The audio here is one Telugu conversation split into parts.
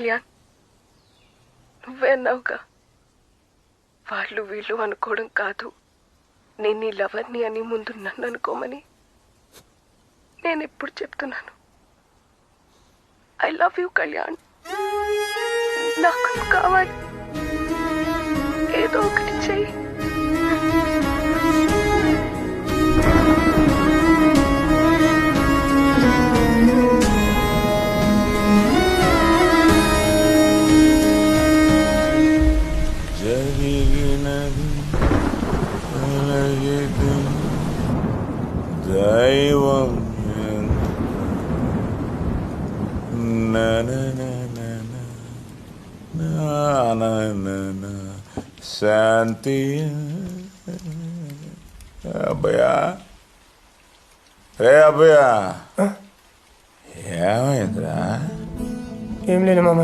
కళ్యాణ్ నువ్వే అన్నావుగా. వాళ్ళు వీళ్ళు అనుకోవడం కాదు. నేను నీ లవర్ని అని ముందు నన్ను అనుకోమని నేను ఎప్పుడు చెప్తున్నాను. I love you Kalyan. నాకు కావాలి. ఏదో ఒకటి అలాగేది దైవం శాంతి అబ్బయా రే అబ్బయా ఏమైందిరా ఏం లేదు మామ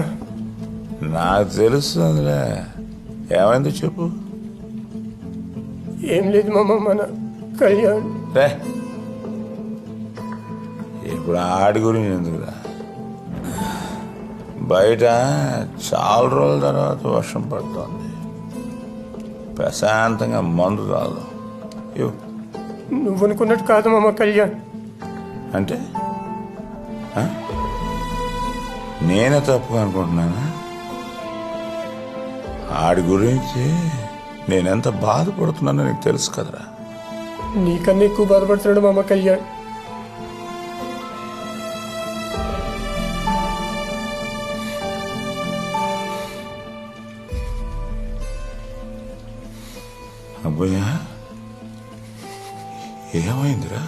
నాకు తెలుస్తుందిలే ఏమైందో చెప్పు ఏం లేదు మామ మన కళ్యాణ్. రే ఇప్పుడు ఆడి గురించి ఎందుకురా? బయట చాలా రోజుల తర్వాత వర్షం పడుతోంది. ప్రశాంతంగా మందు ఇవ్వు. నువ్వు అనుకున్నట్టు కాదు మామ కళ్యాణ్. అంటే? నేనే తప్పు అనుకుంటున్నానా? ఆడి గురించి నేనెంత బాధపడుతున్నానో నీకు తెలుసు కదరా. నీకన్నా ఎక్కువ బాధపడుతున్నాడు మామ కళ్యాణ్. అబ్బయ్యా ఏమైందిరా?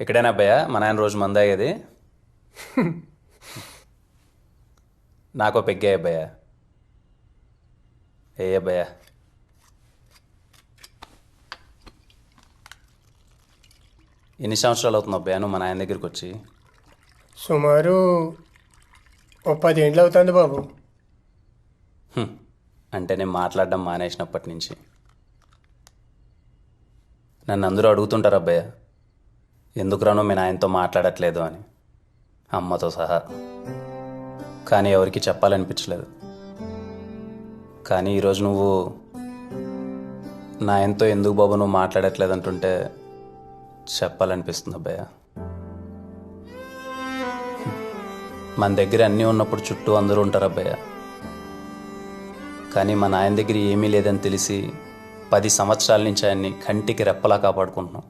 ఇక్కడేనా అబ్బాయా మా నాయన రోజు మందాగేది. నాకో పెగ్గే అబ్బాయా? ఏ అబ్బాయా? ఎన్ని సంవత్సరాలు అవుతుంది అబ్బాయా నువ్వు మా నాయన దగ్గరికి వచ్చి? సుమారు ఓ పదేండ్లు అవుతుంది బాబు. అంటే నేను మాట్లాడడం మానేసినప్పటి నుంచి. నన్ను అందరూ అడుగుతుంటారు అబ్బాయ ఎందుకురానో మీ నాయనతో మాట్లాడట్లేదు అని? అమ్మతో సహా. కానీ ఎవరికి చెప్పాలనిపించలేదు. కానీ ఈరోజు నువ్వు నాయనతో ఎందుకు బాబు నువ్వు మాట్లాడట్లేదు అంటుంటే చెప్పాలనిపిస్తుంది అబ్బాయ మన దగ్గర అన్నీ ఉన్నప్పుడు చుట్టూ అందరూ ఉంటారు అబ్బాయ కానీ మా నాయన దగ్గర ఏమీ లేదని తెలిసి పది సంవత్సరాల నుంచి ఆయన్ని కంటికి రెప్పలా కాపాడుకుంటున్నాం.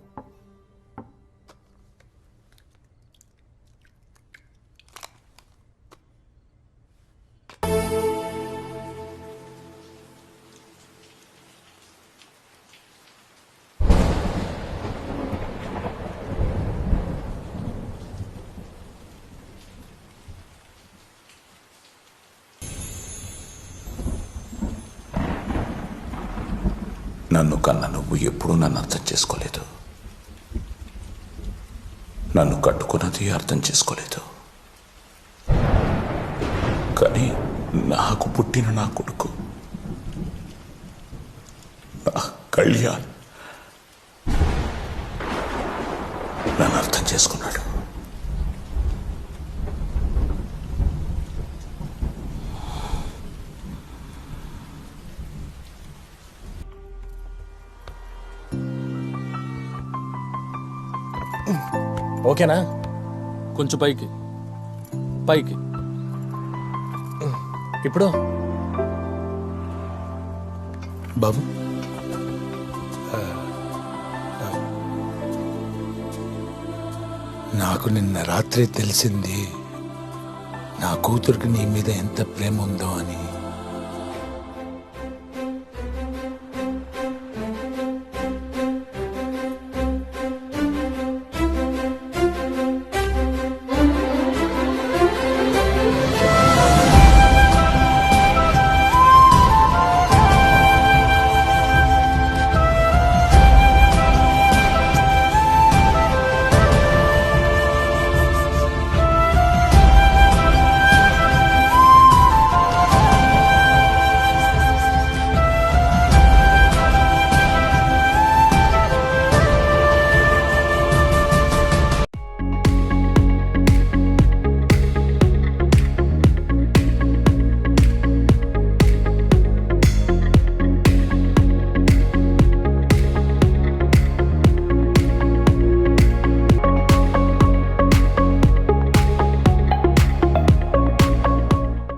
నన్ను కన్న నువ్వు ఎప్పుడూ నన్ను అర్థం చేసుకోలేదు. నన్ను కట్టుకున్నది అర్థం చేసుకోలేదు. కానీ నాకు పుట్టిన నా కొడుకు నా కళ్యాణ్ నన్ను అర్థం చేసుకున్నాడు. ఓకేనా? కొంచెం పైకి. పైకి. ఇప్పుడు? బాబు. నాకు నిన్న రాత్రి తెలిసింది నా కూతురికి నీ మీద ఎంత ప్రేమ ఉందో అని.